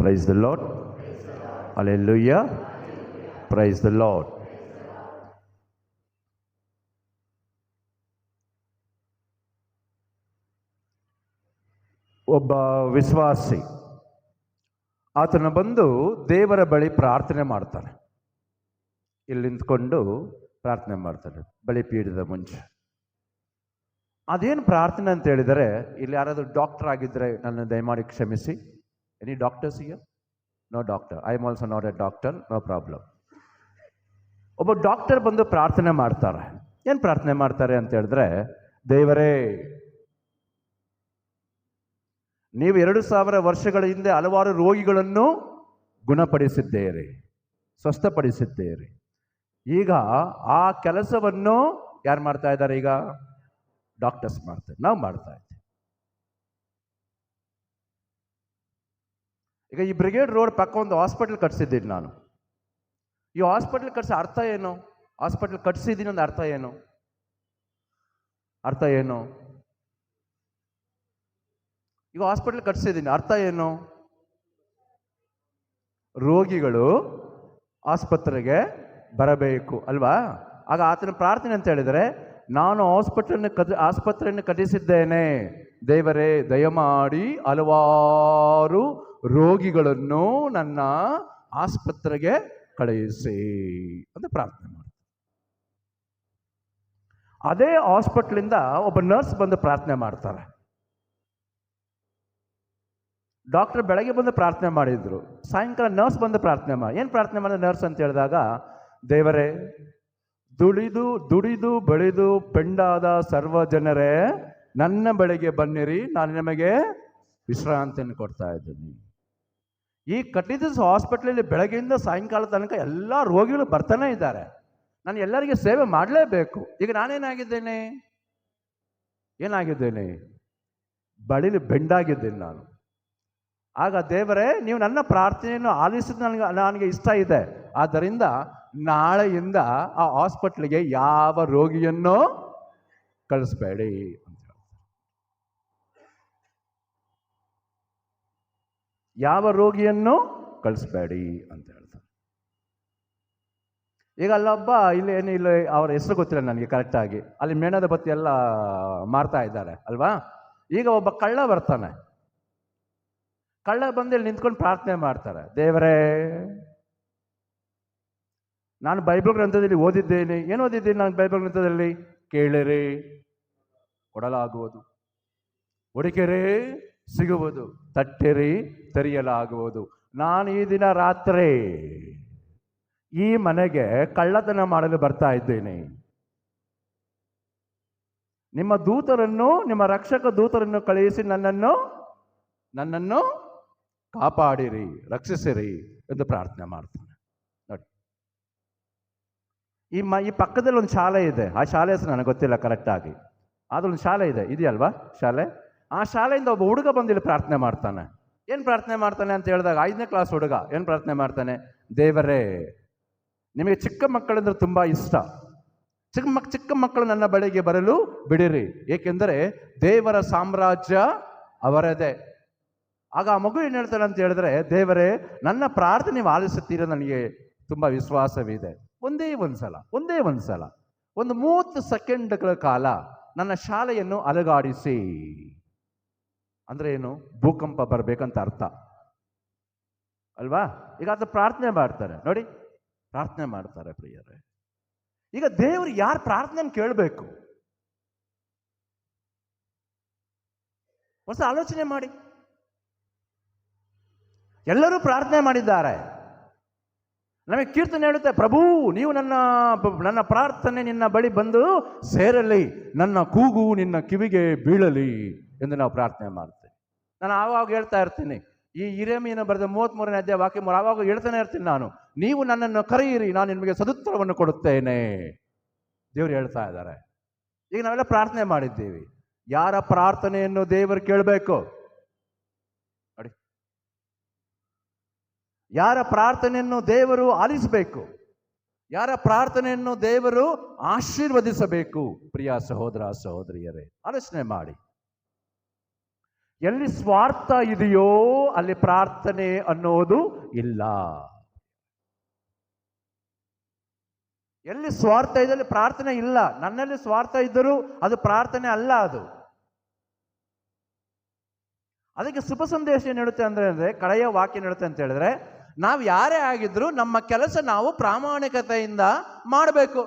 Praise the Lord. Hallelujah. Praise the Lord. ಒಬ್ಬ ವಿಶ್ವಾಸಿ, ಆತನ ಬಂದು ದೇವರ ಬಳಿ ಪ್ರಾರ್ಥನೆ ಮಾಡ್ತಾನೆ ಇಲ್ಲಿ ನಿಂತ್ಕೊಂಡು ಪ್ರಾರ್ಥನೆ ಮಾಡ್ತಾನೆ ಬಳಿ ಪೀಡಿದ ಮುಂಚೆ ಅದೇನು ಪ್ರಾರ್ಥನೆ ಅಂತ ಹೇಳಿದರೆ, ಇಲ್ಲಿ ಯಾರಾದರೂ ಡಾಕ್ಟರ್ ಆಗಿದ್ದರೆ ನನ್ನ ದಯಮಾಡಿ ಕ್ಷಮಿಸಿ any doctors here? No doctor I am also not a doctor no problem ಒಬ್ಬ ಡಾಕ್ಟರ್ ಬಂದು ಪ್ರಾರ್ಥನೆ ಮಾಡ್ತಾರೆ. ಏನು ಪ್ರಾರ್ಥನೆ ಮಾಡ್ತಾರೆ ಅಂತ ಹೇಳಿದ್ರೆ, ದೇವರೇ, ನೀವು ಎರಡು ಸಾವಿರ ವರ್ಷಗಳ ಹಿಂದೆ ಹಲವಾರು ರೋಗಿಗಳನ್ನು ಗುಣಪಡಿಸಿದ್ದೀರಿ, ಸ್ವಸ್ಥಪಡಿಸಿದ್ದೀರಿ. ಈಗ ಆ ಕೆಲಸವನ್ನು ಯಾರು ಮಾಡ್ತಾ ಇದ್ದಾರೆ ಈಗ? ಡಾಕ್ಟರ್ಸ್ ಮಾಡ್ತಾರೆ ನಾವು ಮಾಡ್ತಾ ಇದ್ದೀವಿ. ಈಗ ಈ ಬ್ರಿಗೇಡ್ ರೋಡ್ ಪಕ್ಕ ಒಂದು ಹಾಸ್ಪಿಟಲ್ ಕಟ್ಸಿದ್ದೀನಿ ನಾನು. ಈ ಹಾಸ್ಪಿಟಲ್ ಕಟ್ಸೋ ಅರ್ಥ ಏನು? ಹಾಸ್ಪಿಟಲ್ ಕಟ್ಸಿದ್ದೀನಿ ಒಂದು ಅರ್ಥ ಏನು? ಅರ್ಥ ಏನು? ಈಗ ಹಾಸ್ಪಿಟಲ್ ಕಟ್ಸಿದ್ದೀನಿ, ಅರ್ಥ ಏನು? ರೋಗಿಗಳು ಆಸ್ಪತ್ರೆಗೆ ಬರಬೇಕು, ಅಲ್ವಾ? ಆಗ ಆತನ ಪ್ರಾರ್ಥನೆ ಅಂತ ಹೇಳಿದರೆ, ನಾನು ಹಾಸ್ಪಿಟಲ್ನ ಕಟ್ ಆಸ್ಪತ್ರೆಯನ್ನು ಕಟ್ಟಿಸಿದ್ದೇನೆ. ದೇವರೇ, ದಯಮಾಡಿ ಹಲವಾರು ರೋಗಿಗಳನ್ನು ನನ್ನ ಆಸ್ಪತ್ರೆಗೆ ಕಳುಹಿಸಿ ಅಂತ ಪ್ರಾರ್ಥನೆ ಮಾಡಿ ಅದೇ ಹಾಸ್ಪಿಟ್ಲಿಂದ ಒಬ್ಬ ನರ್ಸ್ ಬಂದು ಪ್ರಾರ್ಥನೆ ಮಾಡ್ತಾರೆ. ಡಾಕ್ಟರ್ ಬೆಳಗ್ಗೆ ಬಂದು ಪ್ರಾರ್ಥನೆ ಮಾಡಿದ್ರು. ಸಾಯಂಕಾಲ ನರ್ಸ್ ಬಂದು ಪ್ರಾರ್ಥನೆ ಮಾಡಿ. ಏನು ಪ್ರಾರ್ಥನೆ ಮಾಡಿದ ನರ್ಸ್ ಅಂತ ಹೇಳಿದಾಗ, ದೇವರೇ, ದುಡಿದು ದುಡಿದು, ಬೆಳೆದು, ಪೆಂಡಾದ ಸರ್ವ ಜನರೇ, ನನ್ನ ಬಳಿಗೆ ಬನ್ನಿರಿ. ನಾನು ನಿಮಗೆ ವಿಶ್ರಾಂತಿಯನ್ನು ಕೊಡ್ತಾ ಇದ್ದೀನಿ. ಈ ಕಟ್ಟಿದ ಹಾಸ್ಪಿಟ್ಲಲ್ಲಿ ಬೆಳಗ್ಗೆಯಿಂದ ಸಾಯಂಕಾಲ ತನಕ ಎಲ್ಲ ರೋಗಿಗಳು ಬರ್ತಾನೆ ಇದ್ದಾರೆ. ನಾನು ಎಲ್ಲರಿಗೆ ಸೇವೆ ಮಾಡಲೇಬೇಕು. ಈಗ ನಾನೇನಾಗಿದ್ದೇನೆ? ಏನಾಗಿದ್ದೇನೆ? ಬಳಿಲಿ ಬೆಂಡಾಗಿದ್ದೇನೆ ನಾನು. ಆಗ ದೇವರೇ, ನೀವು ನನ್ನ ಪ್ರಾರ್ಥನೆಯನ್ನು ಆಲಿಸಿದ ನನಗೆ ನನಗೆ ಇಷ್ಟ ಇದೆ. ಆದ್ದರಿಂದ ನಾಳೆಯಿಂದ ಆ ಹಾಸ್ಪಿಟ್ಲಿಗೆ ಯಾವ ರೋಗಿಯನ್ನು ಕಳಿಸ್ಬೇಡಿ ಅಂತ ಹೇಳ್ತಾರೆ ಯಾವ ರೋಗಿಯನ್ನು ಕಳಿಸ್ಬೇಡಿ ಅಂತ ಹೇಳ್ತಾರೆ. ಈಗ ಅಲ್ಲೊಬ್ಬ ಇಲ್ಲಿ ಏನು, ಇಲ್ಲಿ ಅವ್ರ ಹೆಸರು ಗೊತ್ತಿಲ್ಲ ನನಗೆ ಕರೆಕ್ಟಾಗಿ ಅಲ್ಲಿ ಮೇಣದ ಬತ್ತಿ ಎಲ್ಲ ಮಾರ್ತಾ ಇದ್ದಾರೆ, ಅಲ್ವಾ? ಈಗ ಒಬ್ಬ ಕಳ್ಳ ಬರ್ತಾನೆ. ಕಳ್ಳ ಬಂದು ಇಲ್ಲಿ ನಿಂತ್ಕೊಂಡು ಪ್ರಾರ್ಥನೆ ಮಾಡ್ತಾರೆ. ದೇವರೇ, ನಾನು ಬೈಬಲ್ ಗ್ರಂಥದಲ್ಲಿ ಓದಿದ್ದೇನೆ. ಏನು ಓದಿದ್ದೀನಿ ನಾನು ಬೈಬಲ್ ಗ್ರಂಥದಲ್ಲಿ? ಕೇಳಿರಿ, ಕೊಡಲಾಗುವುದು. ಹುಡುಕಿರಿ ಸಿಗುವುದು, ತಟ್ಟಿರಿ ತೆರೆಯಲಾಗುವುದು. ನಾನು ಈ ದಿನ ರಾತ್ರಿ ಈ ಮನೆಗೆ ಕಳ್ಳತನ ಮಾಡಲು ಬರ್ತಾ ಇದ್ದೇನೆ. ನಿಮ್ಮ ದೂತರನ್ನು, ನಿಮ್ಮ ರಕ್ಷಕ ದೂತರನ್ನು ಕಳುಹಿಸಿ ನನ್ನನ್ನು ನನ್ನನ್ನು ಕಾಪಾಡಿರಿ, ರಕ್ಷಿಸಿರಿ ಎಂದು ಪ್ರಾರ್ಥನೆ ಮಾಡ್ತಾನೆ. ನೋಡಿ. ಈ ಮ, ಈ ಪಕ್ಕದಲ್ಲಿ ಒಂದು ಶಾಲೆ ಇದೆ. ಆ ಶಾಲೆ ಹೆಸರು ನನಗೆ ಗೊತ್ತಿಲ್ಲ ಕರೆಕ್ಟಾಗಿ ಅದೊಂದು ಶಾಲೆ ಇದೆ. ಇದೆಯಲ್ವಾ ಶಾಲೆ? ಆ ಶಾಲೆಯಿಂದ ಒಬ್ಬ ಹುಡುಗ ಬಂದಿಲ್ಲಿ ಪ್ರಾರ್ಥನೆ ಮಾಡ್ತಾನೆ. ಏನು ಪ್ರಾರ್ಥನೆ ಮಾಡ್ತಾನೆ ಅಂತ ಹೇಳಿದಾಗ ಐದನೇ ಕ್ಲಾಸ್ ಹುಡುಗ ಏನು ಪ್ರಾರ್ಥನೆ ಮಾಡ್ತಾನೆ? ದೇವರೇ, ನಿಮಗೆ ಚಿಕ್ಕ ಮಕ್ಕಳಂದ್ರೆ ತುಂಬ ಇಷ್ಟ. ಚಿಕ್ಕ ಮಕ್, ಚಿಕ್ಕ ಮಕ್ಕಳು ನನ್ನ ಬಳಿಗೆ ಬರಲು ಬಿಡಿರಿ. ಏಕೆಂದರೆ ದೇವರ ಸಾಮ್ರಾಜ್ಯ ಅವರದೇ. ಆಗ ಆ ಮಗು ಏನು ಹೇಳ್ತಾನೆ ಅಂತ ಹೇಳಿದ್ರೆ, ದೇವರೇ, ನನ್ನ ಪ್ರಾರ್ಥನೆ ನೀವು ಆಲಿಸುತ್ತೀರ ನನಗೆ ತುಂಬ ವಿಶ್ವಾಸವಿದೆ. ಒಂದೇ ಒಂದು ಸಲ ಒಂದೇ ಒಂದು ಸಲ ಒಂದು ಮೂವತ್ತು ಸೆಕೆಂಡ್ಗಳ ಕಾಲ ನನ್ನ ಶಾಲೆಯನ್ನು ಅಲಗಾಡಿಸಿ. ಅಂದ್ರೆ ಏನು? ಭೂಕಂಪ ಬರಬೇಕಂತ ಅರ್ಥ. ಅಲ್ವಾ? ಈಗ ಅದು ಪ್ರಾರ್ಥನೆ ಮಾಡ್ತಾರೆ. ನೋಡಿ, ಪ್ರಾರ್ಥನೆ ಮಾಡ್ತಾರೆ ಪ್ರಿಯರೇ. ಈಗ ದೇವರು ಯಾರು ಪ್ರಾರ್ಥನೆ ಕೇಳಬೇಕು? ಹೊಸ ಆಲೋಚನೆ ಮಾಡಿ. ಎಲ್ಲರೂ ಪ್ರಾರ್ಥನೆ ಮಾಡಿದ್ದಾರೆ. ನಮಗೆ ಕೀರ್ತನೆ ಹೇಳುತ್ತೆ, ಪ್ರಭು, ನೀವು ನನ್ನ ನನ್ನ ಪ್ರಾರ್ಥನೆ ನಿನ್ನ ಬಳಿ ಬಂದು ಸೇರಲಿ. ನನ್ನ ಕೂಗು ನಿನ್ನ ಕಿವಿಗೆ ಬೀಳಲಿ ಎಂದು ನಾವು ಪ್ರಾರ್ಥನೆ ಮಾಡ್ತೇವೆ. ನಾನು ಆವಾಗ ಹೇಳ್ತಾ ಇರ್ತೀನಿ, ಈ ಹಿರೇಮೀನ ಬರೆದ ಮೂವತ್ಮೂರನೇ ಅಧ್ಯಾಯ ವಾಕ್ಯ ಮೂರು ಆವಾಗ ಹೇಳ್ತಾನೆ ಇರ್ತೀನಿ ನಾನು. ನೀವು ನನ್ನನ್ನು ಕರೆಯಿರಿ, ನಾನು ನಿಮಗೆ ಸದುತ್ತರವನ್ನು ಕೊಡುತ್ತೇನೆ. ದೇವರು ಹೇಳ್ತಾ ಇದ್ದಾರೆ. ಈಗ ನಾವೆಲ್ಲ ಪ್ರಾರ್ಥನೆ ಮಾಡಿದ್ದೀವಿ. ಯಾರ ಪ್ರಾರ್ಥನೆಯನ್ನು ದೇವರು ಕೇಳಬೇಕು? ನೋಡಿ. ಯಾರ ಪ್ರಾರ್ಥನೆಯನ್ನು ದೇವರು ಆಲಿಸಬೇಕು? ಯಾರ ಪ್ರಾರ್ಥನೆಯನ್ನು ದೇವರು ಆಶೀರ್ವದಿಸಬೇಕು? ಪ್ರಿಯ ಸಹೋದರ ಸಹೋದರಿಯರೇ, ಆಲೋಚನೆ ಮಾಡಿ. ಎಲ್ಲಿ ಸ್ವಾರ್ಥ ಇದೆಯೋ ಅಲ್ಲಿ ಪ್ರಾರ್ಥನೆ ಅನ್ನೋದು ಇಲ್ಲ. ಎಲ್ಲಿ ಸ್ವಾರ್ಥ ಇದೆ ಪ್ರಾರ್ಥನೆ ಇಲ್ಲ. ನನ್ನಲ್ಲಿ ಸ್ವಾರ್ಥ ಇದ್ದರೂ ಅದು ಪ್ರಾರ್ಥನೆ ಅಲ್ಲ ಅದು. ಅದಕ್ಕೆ ಶುಭ ಸಂದೇಶ ಏನು ಹೇಳುತ್ತೆ ಅಂದ್ರೆ ಅಂದ್ರೆ ಕಡೆಯ ವಾಕ್ಯ ಹೇಳುತ್ತೆ ಅಂತ ಹೇಳಿದ್ರೆ, ನಾವು ಯಾರೇ ಆಗಿದ್ರು ನಮ್ಮ ಕೆಲಸ ನಾವು ಪ್ರಾಮಾಣಿಕತೆಯಿಂದ ಮಾಡಬೇಕು.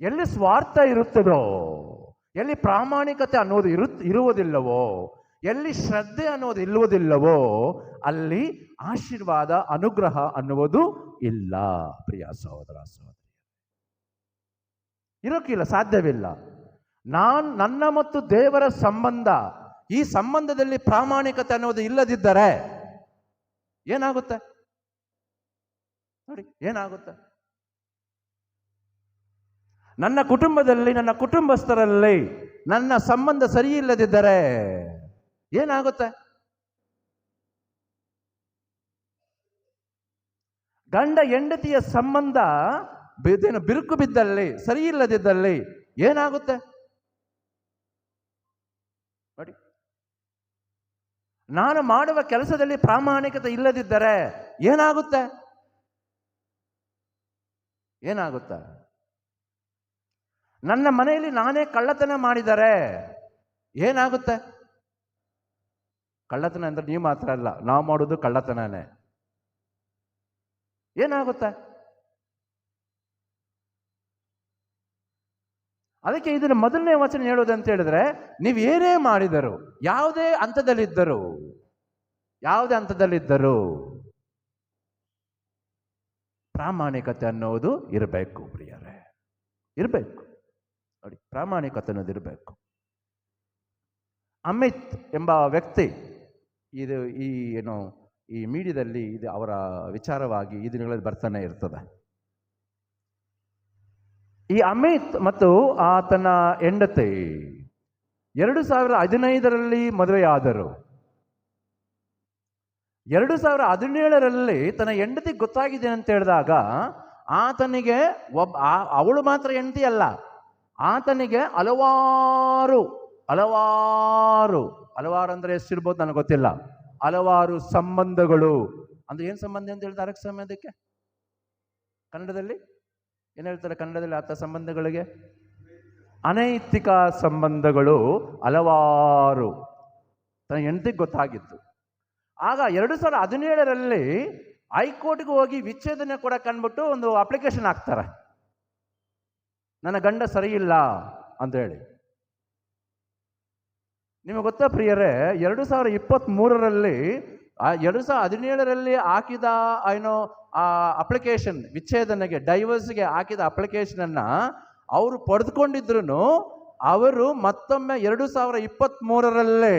ಎಲ್ಲಿ ಸ್ವಾರ್ಥ ಇರುತ್ತದೋ ಎಲ್ಲಿ ಪ್ರಾಮಾಣಿಕತೆ ಅನ್ನೋದು ಇರು, ಇರುವುದಿಲ್ಲವೋ, ಎಲ್ಲಿ ಶ್ರದ್ಧೆ ಅನ್ನೋದು ಇಲ್ಲುವುದಿಲ್ಲವೋ, ಅಲ್ಲಿ ಆಶೀರ್ವಾದ, ಅನುಗ್ರಹ ಅನ್ನುವುದು ಇಲ್ಲ, ಪ್ರಿಯ ಸಹೋದರ ಸಹೋದರಿ ಇರೋಕ್ಕಿಲ್ಲ ಸಾಧ್ಯವಿಲ್ಲ. ನಾನ್, ನನ್ನ ಮತ್ತು ದೇವರ ಸಂಬಂಧ, ಈ ಸಂಬಂಧದಲ್ಲಿ ಪ್ರಾಮಾಣಿಕತೆ ಅನ್ನೋದು ಇಲ್ಲದಿದ್ದರೆ ಏನಾಗುತ್ತೆ? ನೋಡಿ, ಏನಾಗುತ್ತೆ? ನನ್ನ ಕುಟುಂಬದಲ್ಲಿ, ನನ್ನ ಕುಟುಂಬಸ್ಥರಲ್ಲಿ ನನ್ನ ಸಂಬಂಧ ಸರಿ ಇಲ್ಲದಿದ್ದರೆ ಏನಾಗುತ್ತೆ? ಗಂಡ ಹೆಂಡತಿಯ ಸಂಬಂಧ ಬಿರುಕು ಬಿದ್ದಲ್ಲಿ ಸರಿ ಇಲ್ಲದಿದ್ದಲ್ಲಿ ಏನಾಗುತ್ತೆ? ನೋಡಿ. ನಾನು ಮಾಡುವ ಕೆಲಸದಲ್ಲಿ ಪ್ರಾಮಾಣಿಕತೆ ಇಲ್ಲದಿದ್ದರೆ ಏನಾಗುತ್ತೆ? ಏನಾಗುತ್ತೆ? ನನ್ನ ಮನೆಯಲ್ಲಿ ನಾನೇ ಕಳ್ಳತನ ಮಾಡಿದರೆ ಏನಾಗುತ್ತೆ? ಕಳ್ಳತನ ಅಂದ್ರೆ ನೀವು ಮಾತ್ರ ಅಲ್ಲ, ನಾವು ಮಾಡೋದು ಕಳ್ಳತನನೇ. ಏನಾಗುತ್ತೆ? ಅದಕ್ಕೆ ಇದನ್ನ ಮೊದಲನೇ ವಚನ ಹೇಳೋದು ಅಂತ ಹೇಳಿದ್ರೆ, ನೀವು ಏನೇ ಮಾಡಿದರು, ಯಾವುದೇ ಹಂತದಲ್ಲಿದ್ದರು ಯಾವುದೇ ಹಂತದಲ್ಲಿದ್ದರು ಪ್ರಾಮಾಣಿಕತೆ ಅನ್ನೋದು ಇರಬೇಕು ಪ್ರಿಯರೇ, ಇರಬೇಕು. ನೋಡಿ ಪ್ರಾಮಾಣಿಕತೆ ಅನ್ನೋದಿರಬೇಕು ಅಮಿತ್ ಎಂಬ ವ್ಯಕ್ತಿ, ಇದು ಈ ಏನು, ಈ ಮೀಡಿಯಾದಲ್ಲಿ ಇದು ಅವರ ವಿಚಾರವಾಗಿ ಈ ದಿನಗಳಲ್ಲಿ ಬರ್ತಾನೆ ಇರ್ತದೆ. ಈ ಅಮಿತ್ ಮತ್ತು ಆತನ ಹೆಂಡತಿ, ಎರಡು ಸಾವಿರ ಹದಿನೈದರಲ್ಲಿ ಮದುವೆಯಾದರು. ಎರಡು ಸಾವಿರ ಹದಿನೇಳರಲ್ಲಿ ತನ್ನ ಹೆಂಡತಿ ಗೊತ್ತಾಗಿದೆ ಅಂತ ಹೇಳಿದಾಗ, ಆತನಿಗೆ ಒಬ್ಬ ಅವಳು ಮಾತ್ರ ಹೆಂಡತಿ ಅಲ್ಲ ಆತನಿಗೆ ಹಲವಾರು ಹಲವಾರು ಹಲವಾರು ಅಂದ್ರೆ ಎಷ್ಟಿರ್ಬೋದು ನನಗೆ ಗೊತ್ತಿಲ್ಲ. ಹಲವಾರು ಸಂಬಂಧಗಳು. ಅಂದ್ರೆ ಏನು ಸಂಬಂಧ ಅಂತ ಹೇಳ್ತಾರೆ ಸಂಬಂಧಕ್ಕೆ ಕನ್ನಡದಲ್ಲಿ? ಏನು ಹೇಳ್ತಾರೆ ಕನ್ನಡದಲ್ಲಿ ಆತ ಸಂಬಂಧಗಳಿಗೆ? ಅನೈತಿಕ ಸಂಬಂಧಗಳು ಹಲವಾರು. ತನ್ನ ಹೆಂಡತಿಗೆ ಗೊತ್ತಾಗಿತ್ತು. ಆಗ ಎರಡು ಸಾವಿರದ ಹದಿನೇಳರಲ್ಲಿ ಹೈಕೋರ್ಟ್ಗೆ ಹೋಗಿ ವಿಚ್ಛೇದನ ಕೂಡ ಕಂಡ್ಬಿಟ್ಟು ಒಂದು ಅಪ್ಲಿಕೇಶನ್ ಹಾಕ್ತಾರೆ. ನನ್ನ ಗಂಡ ಸರಿಯಿಲ್ಲ ಅಂತ ಹೇಳಿ ನಿಮಗೆ ಗೊತ್ತಾ ಪ್ರಿಯರೇ, ಎರಡು ಸಾವಿರ ಇಪ್ಪತ್ತ್ ಮೂರರಲ್ಲಿ ಎರಡು ಸಾವಿರ ಹದಿನೇಳರಲ್ಲಿ ಹಾಕಿದ ಏನೋ, ಆ ಅಪ್ಲಿಕೇಶನ್ ವಿಚ್ಛೇದನೆಗೆ ಡೈವರ್ಸ್ಗೆ ಹಾಕಿದ ಅಪ್ಲಿಕೇಶನ್ ಅನ್ನ ಅವರು ಪಡೆದುಕೊಂಡಿದ್ರು ಅವರು ಮತ್ತೊಮ್ಮೆ ಎರಡು ಸಾವಿರ ಇಪ್ಪತ್ತ್ ಮೂರರಲ್ಲೇ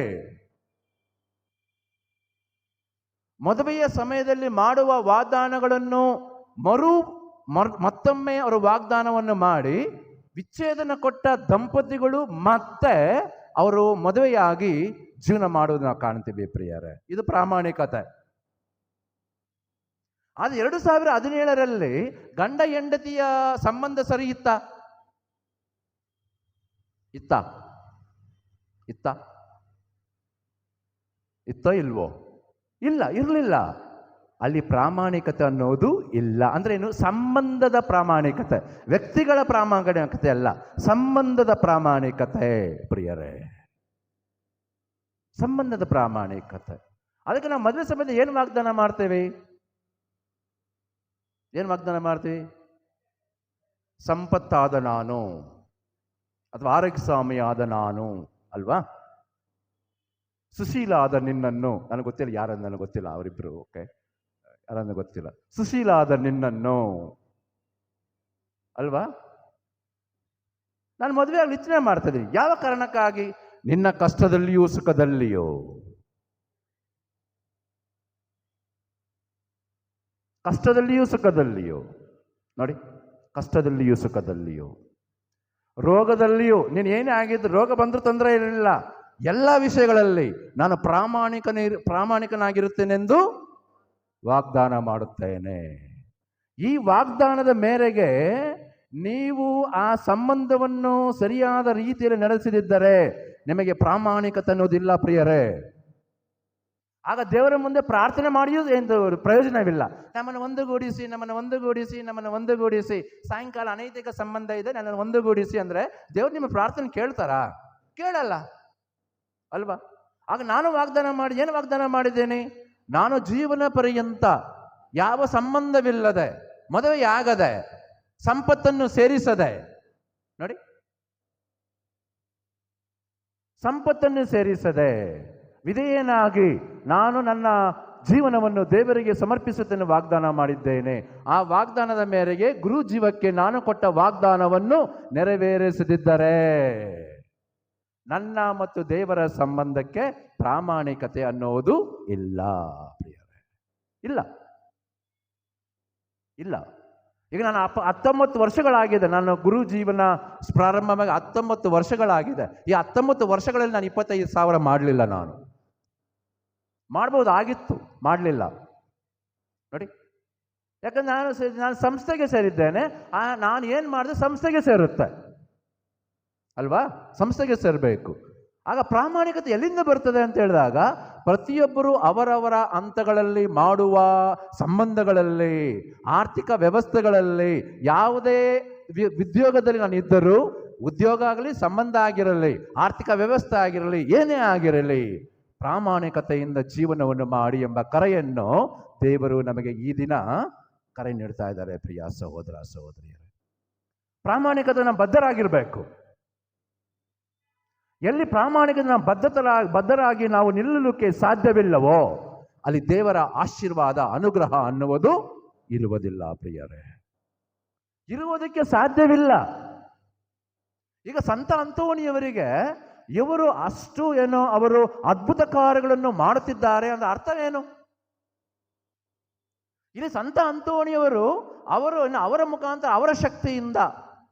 ಮದುವೆಯ ಸಮಯದಲ್ಲಿ ಮಾಡುವ ವಾದಾನಗಳನ್ನು ಮರ್- ಮತ್ತೊಮ್ಮೆ ಅವರು ವಾಗ್ದಾನವನ್ನು ಮಾಡಿ, ವಿಚ್ಛೇದನ ಕೊಟ್ಟ ದಂಪತಿಗಳು ಮತ್ತೆ ಅವರು ಮದುವೆಯಾಗಿ ಜೀವನ ಮಾಡುವುದು ನಾವು ಕಾಣ್ತೀವಿ ಪ್ರಿಯರೇ. ಇದು ಪ್ರಾಮಾಣಿಕತೆ. ಆದ್ರೆ ಎರಡು ಸಾವಿರ ಹದಿನೇಳರಲ್ಲಿ ಗಂಡ ಹೆಂಡತಿಯ ಸಂಬಂಧ ಸರಿ ಇತ್ತ? ಇತ್ತ? ಇತ್ತ? ಇತ್ತ ಇಲ್ವೋ? ಇಲ್ಲ, ಇರಲಿಲ್ಲ. ಅಲ್ಲಿ ಪ್ರಾಮಾಣಿಕತೆ ಅನ್ನೋದು ಇಲ್ಲ. ಅಂದರೆ ಏನು? ಸಂಬಂಧದ ಪ್ರಾಮಾಣಿಕತೆ. ವ್ಯಕ್ತಿಗಳ ಪ್ರಾಮಾಣಿಕತೆ ಅಲ್ಲ. ಸಂಬಂಧದ ಪ್ರಾಮಾಣಿಕತೆ, ಪ್ರಿಯರೇ. ಸಂಬಂಧದ ಪ್ರಾಮಾಣಿಕತೆ. ಅದಕ್ಕೆ ನಾವು ಮದುವೆ ಸಂಬಂಧ ಏನು ವಾಗ್ದಾನ ಮಾಡ್ತೇವೆ? ಏನು ವಾಗ್ದಾನ ಮಾಡ್ತೀವಿ? ಸಂಪತ್ತಾದ ನಾನು ಅಥವಾ ಆರೋಗ್ಯ ಸ್ವಾಮಿ ಆದ ನಾನು ಅಲ್ವಾ? ಸುಶೀಲ ಆದ ನಿನ್ನನ್ನು. ನನಗೆ ಗೊತ್ತಿಲ್ಲ. ಯಾರನ್ನು? ನನಗೆ ಗೊತ್ತಿಲ್ಲ. ಅವರಿಬ್ರು. ಓಕೆ ಯಾರನ್ನು ಗೊತ್ತಿಲ್ಲ. ಸುಶೀಲ ಆದ ನಿನ್ನನ್ನು. ಅಲ್ವಾ? ನಾನು ಮದುವೆ ಆಗಿ ಯೋಚನೆ ಮಾಡ್ತಾ ಯಾವ ಕಾರಣಕ್ಕಾಗಿ? ನಿನ್ನ ಕಷ್ಟದಲ್ಲಿಯೂ ಸುಖದಲ್ಲಿಯೋ. ಕಷ್ಟದಲ್ಲಿಯೂ ಸುಖದಲ್ಲಿಯೋ. ನೋಡಿ, ಕಷ್ಟದಲ್ಲಿಯೂ ಸುಖದಲ್ಲಿಯೋ. ರೋಗದಲ್ಲಿಯೂ. ನೀನು ಏನೇ ಆಗಿದ್ದು ರೋಗ ಬಂದರೂ ತೊಂದರೆ ಇರಲಿಲ್ಲ. ಎಲ್ಲ ವಿಷಯಗಳಲ್ಲಿ ನಾನು ಪ್ರಾಮಾಣಿಕನೇ, ಪ್ರಾಮಾಣಿಕನಾಗಿರುತ್ತೇನೆಂದು ವಾಗ್ದಾನ ಮಾಡುತ್ತೇನೆ. ಈ ವಾಗ್ದಾನದ ಮೇರೆಗೆ ನೀವು ಆ ಸಂಬಂಧವನ್ನು ಸರಿಯಾದ ರೀತಿಯಲ್ಲಿ ನಡೆಸಿದಿದ್ದರೆ ನಿಮಗೆ ಪ್ರಾಮಾಣಿಕತೆ ಅನ್ನೋದಿಲ್ಲ ಪ್ರಿಯರೇ. ಆಗ ದೇವರ ಮುಂದೆ ಪ್ರಾರ್ಥನೆ ಮಾಡಿಯೂ ಎಂದು ಪ್ರಯೋಜನವಿಲ್ಲ. ನಮ್ಮನ್ನು ಒಂದುಗೂಡಿಸಿ ನಮ್ಮನ್ನು ಒಂದುಗೂಡಿಸಿ ನಮ್ಮನ್ನು ಒಂದುಗೂಡಿಸಿ. ಸಾಯಂಕಾಲ ಅನೈತಿಕ ಸಂಬಂಧ ಇದೆ, ನನ್ನನ್ನು ಒಂದುಗೂಡಿಸಿ ಅಂದ್ರೆ ದೇವ್ರು ನಿಮ್ಮ ಪ್ರಾರ್ಥನೆ ಕೇಳ್ತಾರಾ? ಕೇಳಲ್ಲ. ಅಲ್ವಾ? ಆಗ ನಾನು ವಾಗ್ದಾನ ಮಾಡಿ, ಏನು ವಾಗ್ದಾನ ಮಾಡಿದ್ದೇನೆ? ನಾನು ಜೀವನ ಪರ್ಯಂತ ಯಾವ ಸಂಬಂಧವಿಲ್ಲದೆ ಮದುವೆಯಾಗದೆ ಸಂಪತ್ತನ್ನು ಸೇರಿಸದೆ, ನೋಡಿ, ಸಂಪತ್ತನ್ನು ಸೇರಿಸದೆ ವಿಧೇಯನಾಗಿ ನಾನು ನನ್ನ ಜೀವನವನ್ನು ದೇವರಿಗೆ ಸಮರ್ಪಿಸುತ್ತೇನೆ ವಾಗ್ದಾನ ಮಾಡಿದ್ದೇನೆ. ಆ ವಾಗ್ದಾನದ ಮೇರೆಗೆ ಗುರು ಜೀವಕ್ಕೆ ನಾನು ಕೊಟ್ಟ ವಾಗ್ದಾನವನ್ನು ನೆರವೇರಿಸದಿದ್ದರೆ ನನ್ನ ಮತ್ತು ದೇವರ ಸಂಬಂಧಕ್ಕೆ ಪ್ರಾಮಾಣಿಕತೆ ಅನ್ನೋದು ಇಲ್ಲ, ಪ್ರಿಯರೇ. ಇಲ್ಲ. ಇಲ್ಲ. ಈಗ ನಾನು ಅಪ್ಪ, ಹತ್ತೊಂಬತ್ತು ವರ್ಷಗಳಾಗಿದೆ. ನಾನು ಗುರು ಜೀವನ ಪ್ರಾರಂಭವಾಗಿ ಹತ್ತೊಂಬತ್ತು ವರ್ಷಗಳಾಗಿದೆ. ಈ ಹತ್ತೊಂಬತ್ತು ವರ್ಷಗಳಲ್ಲಿ ನಾನು ಇಪ್ಪತ್ತೈದು ಸಾವಿರ ಮಾಡಲಿಲ್ಲ ನಾನು. ಮಾಡ್ಬೋದಾಗಿತ್ತು, ಮಾಡಲಿಲ್ಲ. ನೋಡಿ. ಯಾಕಂದ್ರೆ ನಾನು ನಾನು ಸಂಸ್ಥೆಗೆ ಸೇರಿದ್ದೇನೆ. ನಾನು ಏನು ಮಾಡಿದೆ, ಸಂಸ್ಥೆಗೆ ಸೇರುತ್ತೆ. ಅಲ್ವಾ? ಸಂಸ್ಥೆಗೆ ಸೇರಬೇಕು. ಆಗ ಪ್ರಾಮಾಣಿಕತೆ ಎಲ್ಲಿಂದ ಬರ್ತದೆ ಅಂತ ಹೇಳಿದಾಗ ಪ್ರತಿಯೊಬ್ಬರು ಅವರವರ ಹಂತಗಳಲ್ಲಿ ಮಾಡುವ ಸಂಬಂಧಗಳಲ್ಲಿ, ಆರ್ಥಿಕ ವ್ಯವಸ್ಥೆಗಳಲ್ಲಿ, ಯಾವುದೇ ಉದ್ಯೋಗದಲ್ಲಿ ನಾನು ಇದ್ದರೂ ಉದ್ಯೋಗ ಆಗಲಿ, ಸಂಬಂಧ ಆಗಿರಲಿ, ಆರ್ಥಿಕ ವ್ಯವಸ್ಥೆ ಆಗಿರಲಿ, ಏನೇ ಆಗಿರಲಿ, ಪ್ರಾಮಾಣಿಕತೆಯಿಂದ ಜೀವನವನ್ನು ಮಾಡಿ ಎಂಬ ಕರೆಯನ್ನು ದೇವರು ನಮಗೆ ಈ ದಿನ ಕರೆ ನೀಡ್ತಾ ಇದ್ದಾರೆ, ಪ್ರಿಯ ಸಹೋದರ ಸಹೋದರಿಯರೇ. ಪ್ರಾಮಾಣಿಕತೆ ನಾವು ಬದ್ಧರಾಗಿರಬೇಕು. ಎಲ್ಲಿ ಪ್ರಾಮಾಣಿಕತೆ ನಾವು ಬದ್ಧತರ ಬದ್ಧರಾಗಿ ನಾವು ನಿಲ್ಲಲಿಕ್ಕೆ ಸಾಧ್ಯವಿಲ್ಲವೋ, ಅಲ್ಲಿ ದೇವರ ಆಶೀರ್ವಾದ, ಅನುಗ್ರಹ ಅನ್ನುವುದು ಇರುವುದಿಲ್ಲ ಪ್ರಿಯರೇ. ಇರುವುದಕ್ಕೆ ಸಾಧ್ಯವಿಲ್ಲ. ಈಗ ಸಂತ ಅಂತೋಣಿಯವರಿಗೆ ಇವರು ಅಷ್ಟು ಏನೋ ಅವರು ಅದ್ಭುತ ಕಾರ್ಯಗಳನ್ನು ಮಾಡುತ್ತಿದ್ದಾರೆ ಅಂತ ಅರ್ಥವೇನು? ಇಲ್ಲಿ ಸಂತ ಅಂತೋಣಿಯವರು ಅವರು ಅವರ ಮುಖಾಂತರ ಅವರ ಶಕ್ತಿಯಿಂದ,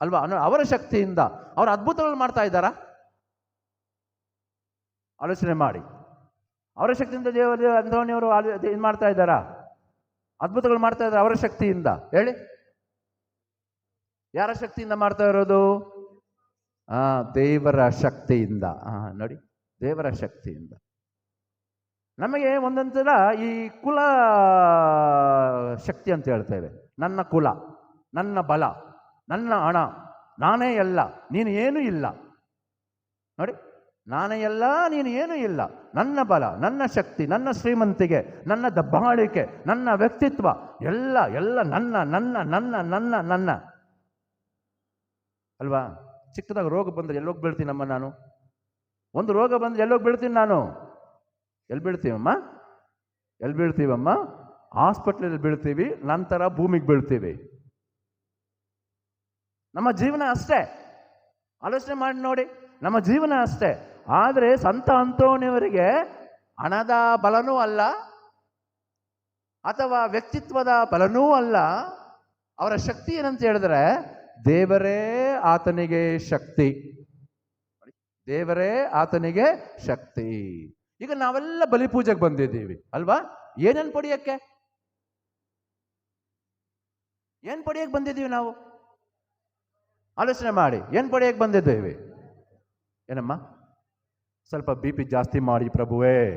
ಅಲ್ವಾ? ಅವರ ಶಕ್ತಿಯಿಂದ ಅವರು ಅದ್ಭುತಗಳು ಮಾಡ್ತಾ ಇದ್ದಾರಾ? ಆಲೋಚನೆ ಮಾಡಿ. ಅವರ ಶಕ್ತಿಯಿಂದ ದೇವರ, ಅಂಥವನಿಯವರು ಇದು ಮಾಡ್ತಾ ಇದ್ದಾರಾ? ಅದ್ಭುತಗಳು ಮಾಡ್ತಾ ಇದ್ದಾರೆ ಅವರ ಶಕ್ತಿಯಿಂದ. ಹೇಳಿ. ಯಾರ ಶಕ್ತಿಯಿಂದ ಮಾಡ್ತಾ ಇರೋದು? ಆ, ದೇವರ ಶಕ್ತಿಯಿಂದ. ನೋಡಿ. ದೇವರ ಶಕ್ತಿಯಿಂದ. ನಮಗೆ ಒಂದೊಂದ್ಸಲ ಈ ಕುಲ ಶಕ್ತಿ ಅಂತ ಹೇಳ್ತೇವೆ ನನ್ನ ಕುಲ, ನನ್ನ ಬಲ, ನನ್ನ ಹಣ, ನಾನೇ ಎಲ್ಲ, ನೀನು ಏನೂ ಇಲ್ಲ. ನೋಡಿ. ನಾನೇ ಎಲ್ಲ ನೀನು ಏನೂ ಇಲ್ಲ. ನನ್ನ ಬಲ, ನನ್ನ ಶಕ್ತಿ, ನನ್ನ ಶ್ರೀಮಂತಿಗೆ ನನ್ನ ದಬ್ಬಾಳಿಕೆ, ನನ್ನ ವ್ಯಕ್ತಿತ್ವ, ಎಲ್ಲ ಎಲ್ಲ ನನ್ನ ನನ್ನ ನನ್ನ ನನ್ನ ನನ್ನ. ಅಲ್ವಾ? ಚಿಕ್ಕದಾಗ ರೋಗ ಬಂದರೆ ಎಲ್ಲೋಗಿ ಬೀಳ್ತೀನಮ್ಮ ನಾನು? ಒಂದು ರೋಗ ಬಂದರೆ ಎಲ್ಲೋಗಿ ಬೀಳ್ತೀನಿ ನಾನು? ಎಲ್ಲಿ ಬೀಳ್ತೀವಮ್ಮ? ಎಲ್ಲಿ ಬೀಳ್ತೀವಮ್ಮ? ಹಾಸ್ಪಿಟ್ಲಲ್ಲಿ ಬೀಳ್ತೀವಿ, ನಂತರ ಭೂಮಿಗೆ ಬೀಳ್ತೀವಿ. ನಮ್ಮ ಜೀವನ ಅಷ್ಟೇ. ಆಲೋಚನೆ ಮಾಡಿ ನೋಡಿ, ನಮ್ಮ ಜೀವನ ಅಷ್ಟೇ. ಆದರೆ ಸಂತ ಅಂತೋಣಿಯವರಿಗೆ ಹಣದ ಬಲನೂ ಅಲ್ಲ, ಅಥವಾ ವ್ಯಕ್ತಿತ್ವದ ಬಲನೂ ಅಲ್ಲ. ಅವರ ಶಕ್ತಿ ಏನಂತ ಹೇಳಿದ್ರೆ, ದೇವರೇ ಆತನಿಗೆ ಶಕ್ತಿ. ದೇವರೇ ಆತನಿಗೆ ಶಕ್ತಿ. ಈಗ ನಾವೆಲ್ಲ ಬಲಿಪೂಜೆಗೆ ಬಂದಿದ್ದೀವಿ, ಅಲ್ವಾ? ಏನೇನು ಪಡೆಯಕ್ಕೆ? ಏನ್ ಪಡೆಯಕ್ಕೆ ಬಂದಿದ್ದೀವಿ ನಾವು? ಆಲೋಚನೆ ಮಾಡಿ, ಏನ್ ಪಡೆಯಕ್ಕೆ ಬಂದಿದ್ದೀವಿ? ಏನಮ್ಮ? ಸ್ವಲ್ಪ ಬಿ ಪಿ ಜಾಸ್ತಿ ಮಾಡಿ ಪ್ರಭುವೇ.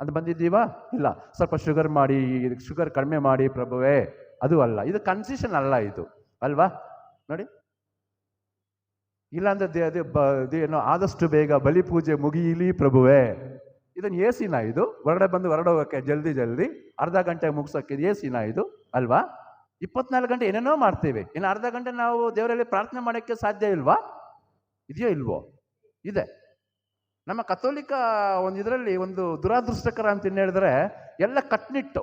ಅಂತ ಬಂದಿದ್ದೀವಾ? ಇಲ್ಲ. ಸ್ವಲ್ಪ ಶುಗರ್ ಮಾಡಿ ಶುಗರ್ ಕಡಿಮೆ ಮಾಡಿ ಪ್ರಭುವೇ. ಅದು ಅಲ್ಲ. ಇದು ಕನ್ಸಿಷನ್ ಅಲ್ಲ ಇದು. ಅಲ್ವಾ? ನೋಡಿ. ಇಲ್ಲಾಂದ್ರೆ ಅದೇ ಏನೋ ಆದಷ್ಟು ಬೇಗ ಬಲಿ ಪೂಜೆ ಮುಗಿಯಲಿ ಪ್ರಭುವೇ. ಇದನ್ನು ಎ ಸಿನ ಇದು? ಹೊರಗಡೆ ಬಂದು ಹೊರಡೋಗಕ್ಕೆ ಜಲ್ದಿ ಜಲ್ದಿ. ಅರ್ಧ ಗಂಟೆ ಮುಗಿಸೋಕೆ ಎ ಸಿನ ಇದು? ಅಲ್ವಾ? ಇಪ್ಪತ್ನಾಲ್ಕು ಗಂಟೆ ಏನೇನೋ ಮಾಡ್ತೀವಿ. ಇನ್ನು ಅರ್ಧ ಗಂಟೆ ನಾವು ದೇವರಲ್ಲಿ ಪ್ರಾರ್ಥನೆ ಮಾಡೋಕ್ಕೆ ಸಾಧ್ಯ ಇಲ್ವಾ? ಇದೆಯೋ ಇಲ್ವೋ? ಇದೆ. ನಮ್ಮ ಕಥೋಲಿಕ ಒಂದು ಇದರಲ್ಲಿ ಒಂದು ದುರಾದೃಷ್ಟಕರ ಅಂತ ಇನ್ನು ಹೇಳಿದ್ರೆ, ಎಲ್ಲ ಕಟ್ನಿಟ್ಟು.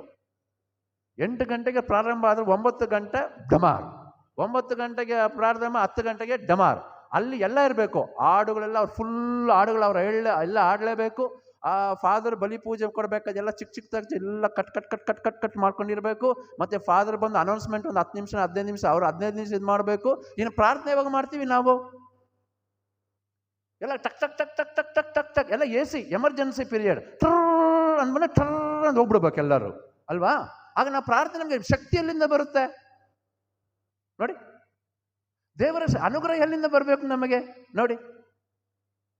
ಎಂಟು ಗಂಟೆಗೆ ಪ್ರಾರಂಭ ಆದರೆ ಒಂಬತ್ತು ಗಂಟೆ ಡಮಾರ್. ಒಂಬತ್ತು ಗಂಟೆಗೆ ಪ್ರಾರಂಭ, ಹತ್ತು ಗಂಟೆಗೆ ಡಮಾರ್. ಅಲ್ಲಿ ಎಲ್ಲ ಇರಬೇಕು. ಹಾಡುಗಳೆಲ್ಲ ಅವ್ರು ಫುಲ್ ಹಾಡುಗಳು ಅವ್ರು ಹೇಳ ಎಲ್ಲ ಆಡಲೇಬೇಕು. ಆ ಫಾದರ್ ಬಲಿ ಪೂಜೆ ಕೊಡಬೇಕಾದ ಎಲ್ಲ ಚಿಕ್ಕ ಚಿಕ್ಕದಾಗಿ ಎಲ್ಲ cut cut cut cut cut cut ಮಾಡ್ಕೊಂಡಿರಬೇಕು. ಮತ್ತೆ ಫಾದರ್ ಬಂದು ಅನೌನ್ಸ್ಮೆಂಟ್ ಒಂದು ಹತ್ತು ನಿಮಿಷ, ಹದಿನೈದು ನಿಮಿಷ, ಅವ್ರು ಹದಿನೈದು ನಿಮಿಷ ಇದು ಮಾಡಬೇಕು ಇನ್ನು ಪ್ರಾರ್ಥನೆ ಯಾವಾಗ ಮಾಡ್ತೀವಿ ನಾವು? ಎಲ್ಲ ಟಕ್ ಟಕ್ ಟಕ್ ಟಕ್ ಟಕ್ ಟಕ್ ಟಕ್ ಟಕ್, ಎಲ್ಲ ಎ ಸಿ, ಎಮರ್ಜೆನ್ಸಿ ಪೀರಿಯಡ್. ಟ್ರರ್ ಅಂದ್ಮೇಲೆ ಟ್ರ ಅಂತ ಹೋಗ್ಬಿಡ್ಬೇಕು ಎಲ್ಲರೂ. ಅಲ್ವಾ? ಆಗ ನಾವು ಪ್ರಾರ್ಥನೆ ನಮಗೆ ಶಕ್ತಿ ಎಲ್ಲಿಂದ ಬರುತ್ತೆ? ನೋಡಿ. ದೇವರ ಅನುಗ್ರಹ ಎಲ್ಲಿಂದ ಬರಬೇಕು ನಮಗೆ? ನೋಡಿ.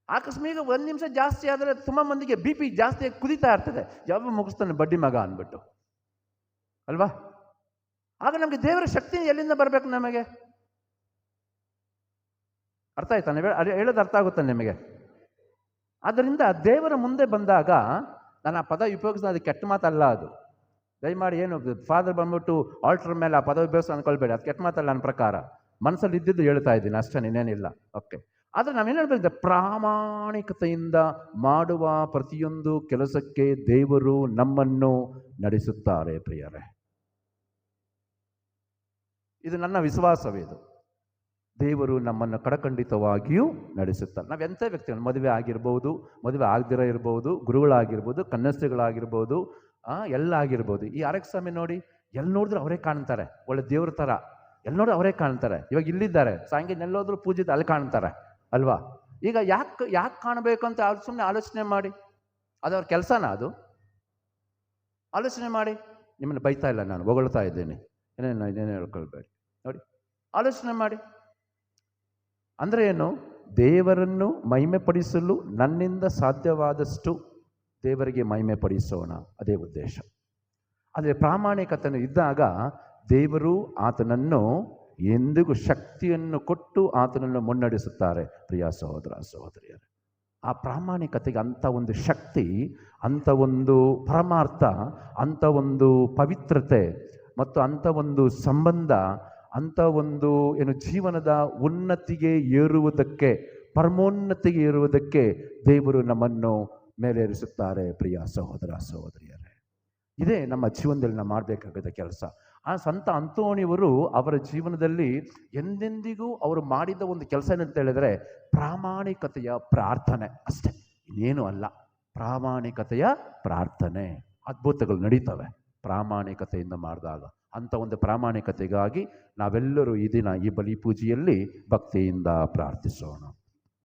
ಆಕಸ್ಮಿಕ ಒಂದು ನಿಮಿಷ ಜಾಸ್ತಿ ಆದರೆ ತುಂಬ ಮಂದಿಗೆ ಬಿ ಪಿ ಜಾಸ್ತಿ ಕುದೀತಾ ಇರ್ತದೆ. ಯಾವ ಮುಗಿಸ್ತಾನೆ ಬಡ್ಡಿ ಮಗ ಅಂದ್ಬಿಟ್ಟು. ಅಲ್ವಾ? ಆಗ ನಮಗೆ ದೇವರ ಶಕ್ತಿ ಎಲ್ಲಿಂದ ಬರಬೇಕು ನಮಗೆ? ಅರ್ಥ ಆಯ್ತಾ? ಹೇಳ- ಹೇಳೋದು ಅರ್ಥ ಆಗುತ್ತೆ ನಿಮಗೆ? ಆದ್ದರಿಂದ ದೇವರ ಮುಂದೆ ಬಂದಾಗ ನಾನು ಆ ಪದ ಉಪಯೋಗಿಸಿದ ಅದು ಕೆಟ್ಟ ಮಾತಲ್ಲ ಅದು. ದಯಮಾಡಿ ಏನು ಫಾದರ್ ಬಂದ್ಬಿಟ್ಟು ಆಲ್ಟರ್ ಮೇಲೆ ಆ ಪದ ಉಪಯೋಗಿಸ್ ಅನ್ಕೊಳ್ಬೇಡಿ. ಅದು ಕೆಟ್ಟ ಮಾತಲ್ಲ ನನ್ನ ಪ್ರಕಾರ. ಮನಸ್ಸಲ್ಲಿ ಇದ್ದಿದ್ದು ಹೇಳ್ತಾ ಇದ್ದೀನಿ, ಅಷ್ಟೇ, ಇನ್ನೇನಿಲ್ಲ. ಓಕೆ ಆದರೆ ನಾವೇನು ಹೇಳ್ಬೇಕು? ಪ್ರಾಮಾಣಿಕತೆಯಿಂದ ಮಾಡುವ ಪ್ರತಿಯೊಂದು ಕೆಲಸಕ್ಕೆ ದೇವರು ನಮ್ಮನ್ನು ನಡೆಸುತ್ತಾರೆ, ಪ್ರಿಯರೇ. ಇದು ನನ್ನ ವಿಶ್ವಾಸವೇ ಇದು. ದೇವರು ನಮ್ಮನ್ನು ಕಡಖಂಡಿತವಾಗಿಯೂ ನಡೆಸುತ್ತಾರೆ. ನಾವು ಎಂಥ ವ್ಯಕ್ತಿಗಳು? ಮದುವೆ ಆಗಿರ್ಬೋದು ಮದುವೆ ಆಗದಿರ ಇರ್ಬೋದು ಗುರುಗಳಾಗಿರ್ಬೋದು ಕನ್ನಸ್ತಿಗಳಾಗಿರ್ಬೋದು ಆ, ಎಲ್ಲ ಆಗಿರ್ಬೋದು. ಈ ಆರಕ್ಕೆ ಸ್ವಾಮಿ ನೋಡಿ ಎಲ್ಲಿ ನೋಡಿದ್ರು ಅವರೇ ಕಾಣ್ತಾರೆ. ಒಳ್ಳೆ ದೇವ್ರ ಥರ ಎಲ್ಲಿ ನೋಡಿದ್ರು ಅವರೇ ಕಾಣ್ತಾರೆ. ಇವಾಗ ಇಲ್ಲಿದ್ದಾರೆ. ಸಾಯಂಕಾಲ ಎಲ್ಲೋದ್ರು ಪೂಜಿತ ಅಲ್ಲಿ ಕಾಣ್ತಾರೆ. ಅಲ್ವಾ? ಈಗ ಯಾಕೆ ಯಾಕೆ ಕಾಣಬೇಕು ಅಂತ ಸುಮ್ಮನೆ ಆಲೋಚನೆ ಮಾಡಿ. ಅದು ಅವ್ರ ಕೆಲಸನಾ ಅದು? ಆಲೋಚನೆ ಮಾಡಿ. ನಿಮ್ಮನ್ನು ಬೈತಾ ಇಲ್ಲ ನಾನು ಹೊಗಳ್ತಾ ಇದ್ದೀನಿ. ಏನೇನು ಏನೇನು ಹೇಳ್ಕೊಳ್ಬೇಡಿ ನೋಡಿ ಆಲೋಚನೆ ಮಾಡಿ. ಅಂದರೆ ಏನು? ದೇವರನ್ನು ಮಹಿಮೆಪಡಿಸಲು ನನ್ನಿಂದ ಸಾಧ್ಯವಾದಷ್ಟು ದೇವರಿಗೆ ಮಹಿಮೆ ಪಡಿಸೋಣ ಅದೇ ಉದ್ದೇಶ. ಆದರೆ ಪ್ರಾಮಾಣಿಕತೆಯನ್ನು ಇದ್ದಾಗ ದೇವರು ಆತನನ್ನು ಎಂದಿಗೂ ಶಕ್ತಿಯನ್ನು ಕೊಟ್ಟು ಆತನನ್ನು ಮುನ್ನಡೆಸುತ್ತಾರೆ. ಪ್ರಿಯ ಸಹೋದರ, ಸಹೋದರಿಯರೇ, ಆ ಪ್ರಾಮಾಣಿಕತೆಗೆ ಅಂಥ ಒಂದು ಶಕ್ತಿ, ಅಂಥ ಒಂದು ಪರಮಾರ್ಥ, ಅಂಥ ಒಂದು ಪವಿತ್ರತೆ ಮತ್ತು ಅಂಥ ಒಂದು ಸಂಬಂಧ ಅಂಥ ಒಂದು, ಏನು ಜೀವನದ ಉನ್ನತಿಗೆ ಏರುವುದಕ್ಕೆ, ಪರಮೋನ್ನತಿಗೆ ಏರುವುದಕ್ಕೆ ದೇವರು ನಮ್ಮನ್ನು ಮೇಲೇರಿಸುತ್ತಾರೆ, ಪ್ರಿಯ ಸಹೋದರ, ಸಹೋದರಿಯರೇ. ಇದೇ ನಮ್ಮ ಜೀವನದಲ್ಲಿ ನಾವು ಮಾಡಬೇಕಾಗದ ಕೆಲಸ. ಆ ಸಂತ ಅಂತೋಣಿಯವರು ಅವರ ಜೀವನದಲ್ಲಿ ಎಂದೆಂದಿಗೂ ಅವರು ಮಾಡಿದ ಒಂದು ಕೆಲಸ ಏನಂತ ಹೇಳಿದರೆ, ಪ್ರಾಮಾಣಿಕತೆಯ ಪ್ರಾರ್ಥನೆ ಅಷ್ಟೇ. ಇನ್ನೇನು ಅಲ್ಲ. ಪ್ರಾಮಾಣಿಕತೆಯ ಪ್ರಾರ್ಥನೆ. ಅದ್ಭುತಗಳು ನಡೀತವೆ. ಪ್ರಾಮಾಣಿಕತೆಯಿಂದ ಮಾಡಿದಾಗ. ಅಂಥ ಒಂದು ಪ್ರಾಮಾಣಿಕತೆಗಾಗಿ ನಾವೆಲ್ಲರೂ ಈ ದಿನ ಈ ಬಲಿ ಪೂಜೆಯಲ್ಲಿ ಭಕ್ತಿಯಿಂದ ಪ್ರಾರ್ಥಿಸೋಣ.